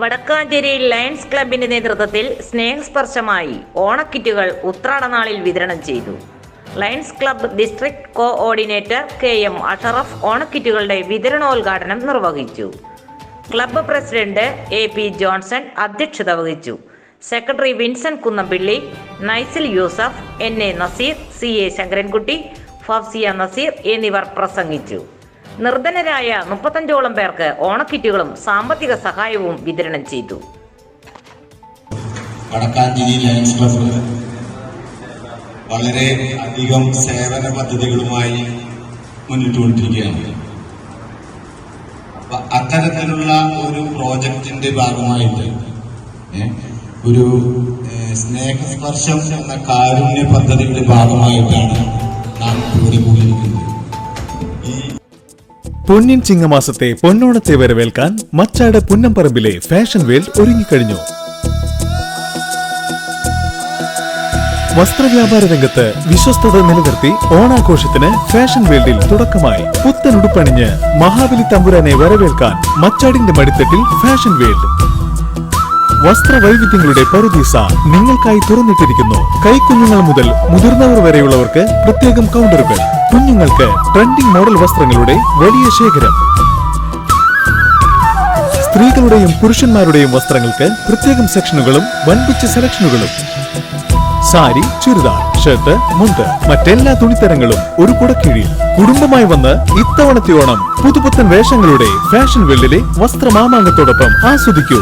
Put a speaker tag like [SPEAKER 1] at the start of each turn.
[SPEAKER 1] Vadakkanchery lions ക്ലബിന്റെ നേതൃത്വത്തിൽ സ്നേഹസ്പർശമായി ഓണക്കിറ്റുകൾ ഉത്രാടനാളിൽ വിതരണം ചെയ്തു. Lions club district coordinator K M Ashraf ഓണക്കിറ്റുകളുടെ വിതരണോദ്ഘാടനം നിർവഹിച്ചു. Club president A P Johnson അധ്യക്ഷത വഹിച്ചു. Secretary Vincent Kunnampilly Naisil Yusuf N A Nazir C A Sankarankutty Fousiya Nazir എന്നിവർ പ്രസംഗിച്ചു. നിർധനരായ മുപ്പത്തഞ്ചോളം പേർക്ക് ഓണക്കിറ്റുകളും സാമ്പത്തിക സഹായവും വിതരണം ചെയ്തു.
[SPEAKER 2] വളരെ അധികം സേവന പദ്ധതികളുമായി മുന്നിട്ട് കൊണ്ടിരിക്കുകയാണ്. അപ്പൊ അത്തരത്തിലുള്ള ഒരു പ്രോജക്റ്റിന്റെ ഭാഗമായിട്ട് ഒരു സ്നേഹസ്പർശം എന്ന കാരുണ്യ പദ്ധതിയുടെ ഭാഗമായിട്ടാണ് നാം ഇവിടെ കൂടിയിരിക്കുന്നത്
[SPEAKER 3] പൊന്നിൻ ചിങ്ങമാസത്തെ പൊന്നോണത്തെ വരവേൽക്കാൻ മച്ചാട് പുന്നംപറമ്പിലെ ഫാഷൻ വേൾഡ് ഒരുങ്ങിക്കഴിഞ്ഞു. വസ്ത്രവ്യാപാര രംഗത്ത് വിശ്വസ്തത നിലനിർത്തി ഓണാഘോഷത്തിന് ഫാഷൻ വേൾഡിൽ തുടക്കമായി. പുത്തൻ ഉടുപ്പണിഞ്ഞ് മഹാബലി തമ്പുരാനെ വരവേൽക്കാൻ മച്ചാടിന്റെ മടിത്തട്ടിൽ ഫാഷൻ വേൾഡ്. വസ്ത്രവൈവിധ്യങ്ങളുടെ പറുദീസ നിങ്ങൾക്കായി തുറന്നിട്ടിരിക്കുന്നു. കൈക്കുഞ്ഞുങ്ങൾ മുതൽ മുതിർന്നവർ വരെയുള്ളവർക്ക് പ്രത്യേകം കൗണ്ടറുകൾ. കുഞ്ഞുങ്ങൾക്ക് ട്രെൻഡിംഗ് മോഡൽ വസ്ത്രങ്ങളുടെ വലിയ ശേഖരം. സ്ത്രീകളുടെയും പുരുഷന്മാരുടെയും വസ്ത്രങ്ങൾക്ക് പ്രത്യേകം സെക്ഷനുകളും വൻപിച്ച സെലക്ഷനുകളും സാരി ചുരിദാർ ഷർട്ട് മുണ്ട് മറ്റെല്ലാ തുണിത്തരങ്ങളും ഒരു കുടക്കീഴിൽ. കുടുംബമായി വന്ന് ഇത്തവണത്തെ ഓണം പുതുപുത്തൻ വേഷങ്ങളുടെ ഫാഷൻ വേൾഡിലെ വസ്ത്രമാമാങ്കത്തോടൊപ്പം ആസ്വദിക്കൂ.